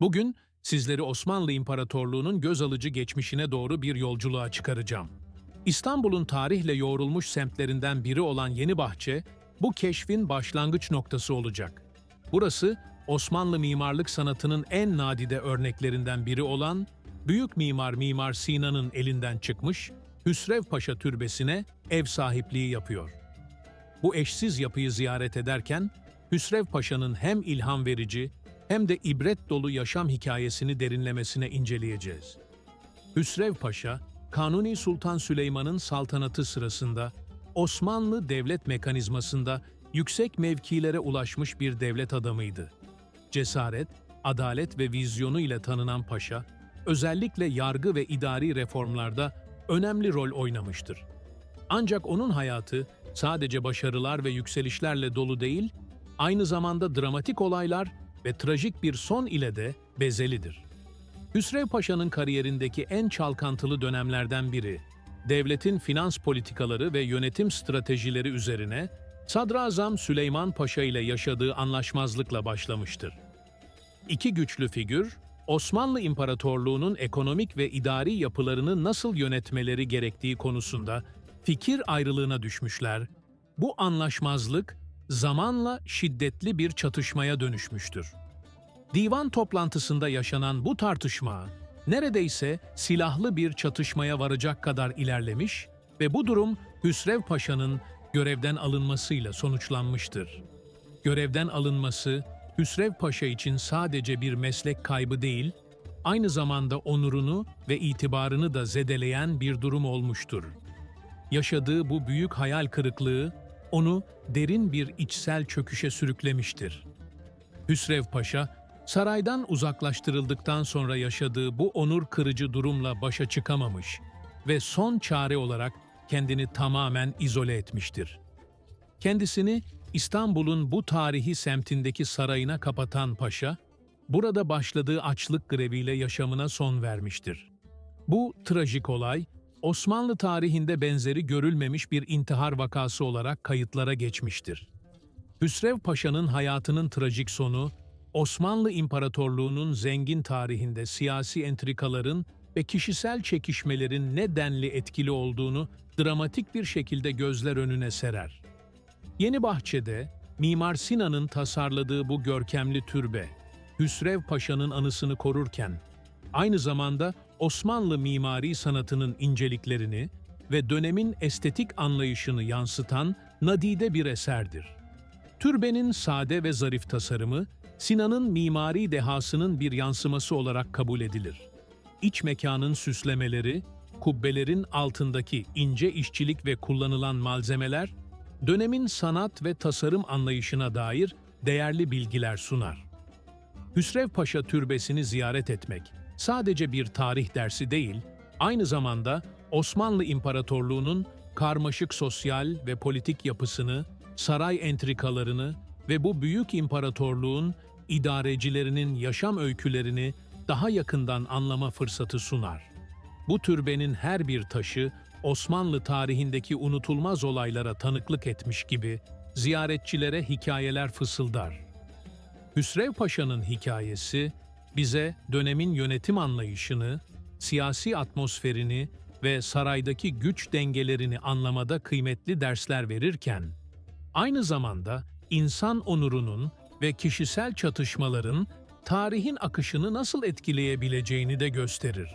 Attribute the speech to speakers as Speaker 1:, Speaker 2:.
Speaker 1: Bugün sizleri Osmanlı İmparatorluğu'nun göz alıcı geçmişine doğru bir yolculuğa çıkaracağım. İstanbul'un tarihle yoğrulmuş semtlerinden biri olan Yenibahçe, bu keşfin başlangıç noktası olacak. Burası, Osmanlı mimarlık sanatının en nadide örneklerinden biri olan, büyük mimar Mimar Sinan'ın elinden çıkmış Hüsrev Paşa Türbesi'ne ev sahipliği yapıyor. Bu eşsiz yapıyı ziyaret ederken, Hüsrev Paşa'nın hem ilham verici hem de ibret dolu yaşam hikayesini derinlemesine inceleyeceğiz. Hüsrev Paşa, Kanuni Sultan Süleyman'ın saltanatı sırasında Osmanlı devlet mekanizmasında yüksek mevkilere ulaşmış bir devlet adamıydı. Cesaret, adalet ve vizyonu ile tanınan paşa, özellikle yargı ve idari reformlarda önemli rol oynamıştır. Ancak onun hayatı sadece başarılar ve yükselişlerle dolu değil, aynı zamanda dramatik olaylar ve trajik bir son ile de bezelidir. Hüsrev Paşa'nın kariyerindeki en çalkantılı dönemlerden biri, devletin finans politikaları ve yönetim stratejileri üzerine Sadrazam Süleyman Paşa ile yaşadığı anlaşmazlıkla başlamıştır. İki güçlü figür, Osmanlı İmparatorluğu'nun ekonomik ve idari yapılarını nasıl yönetmeleri gerektiği konusunda fikir ayrılığına düşmüşler. Bu anlaşmazlık zamanla şiddetli bir çatışmaya dönüşmüştür. Divan toplantısında yaşanan bu tartışma neredeyse silahlı bir çatışmaya varacak kadar ilerlemiş ve bu durum Hüsrev Paşa'nın görevden alınmasıyla sonuçlanmıştır. Görevden alınması Hüsrev Paşa için sadece bir meslek kaybı değil, aynı zamanda onurunu ve itibarını da zedeleyen bir durum olmuştur. Yaşadığı bu büyük hayal kırıklığı onu derin bir içsel çöküşe sürüklemiştir. Hüsrev Paşa, saraydan uzaklaştırıldıktan sonra yaşadığı bu onur kırıcı durumla başa çıkamamış ve son çare olarak kendini tamamen izole etmiştir. Kendisini İstanbul'un bu tarihi semtindeki sarayına kapatan paşa, burada başladığı açlık greviyle yaşamına son vermiştir. Bu trajik olay, Osmanlı tarihinde benzeri görülmemiş bir intihar vakası olarak kayıtlara geçmiştir. Hüsrev Paşa'nın hayatının trajik sonu, Osmanlı İmparatorluğu'nun zengin tarihinde siyasi entrikaların ve kişisel çekişmelerin ne denli etkili olduğunu dramatik bir şekilde gözler önüne serer. Yeni Bahçe'de Mimar Sinan'ın tasarladığı bu görkemli türbe, Hüsrev Paşa'nın anısını korurken, aynı zamanda Osmanlı mimari sanatının inceliklerini ve dönemin estetik anlayışını yansıtan nadide bir eserdir. Türbenin sade ve zarif tasarımı, Sinan'ın mimari dehasının bir yansıması olarak kabul edilir. İç mekanın süslemeleri, kubbelerin altındaki ince işçilik ve kullanılan malzemeler, dönemin sanat ve tasarım anlayışına dair değerli bilgiler sunar. Hüsrev Paşa Türbesi'ni ziyaret etmek sadece bir tarih dersi değil, aynı zamanda Osmanlı İmparatorluğu'nun karmaşık sosyal ve politik yapısını, saray entrikalarını ve bu büyük imparatorluğun idarecilerinin yaşam öykülerini daha yakından anlama fırsatı sunar. Bu türbenin her bir taşı Osmanlı tarihindeki unutulmaz olaylara tanıklık etmiş gibi ziyaretçilere hikayeler fısıldar. Hüsrev Paşa'nın hikayesi bize dönemin yönetim anlayışını, siyasi atmosferini ve saraydaki güç dengelerini anlamada kıymetli dersler verirken, aynı zamanda insan onurunun ve kişisel çatışmaların tarihin akışını nasıl etkileyebileceğini de gösterir.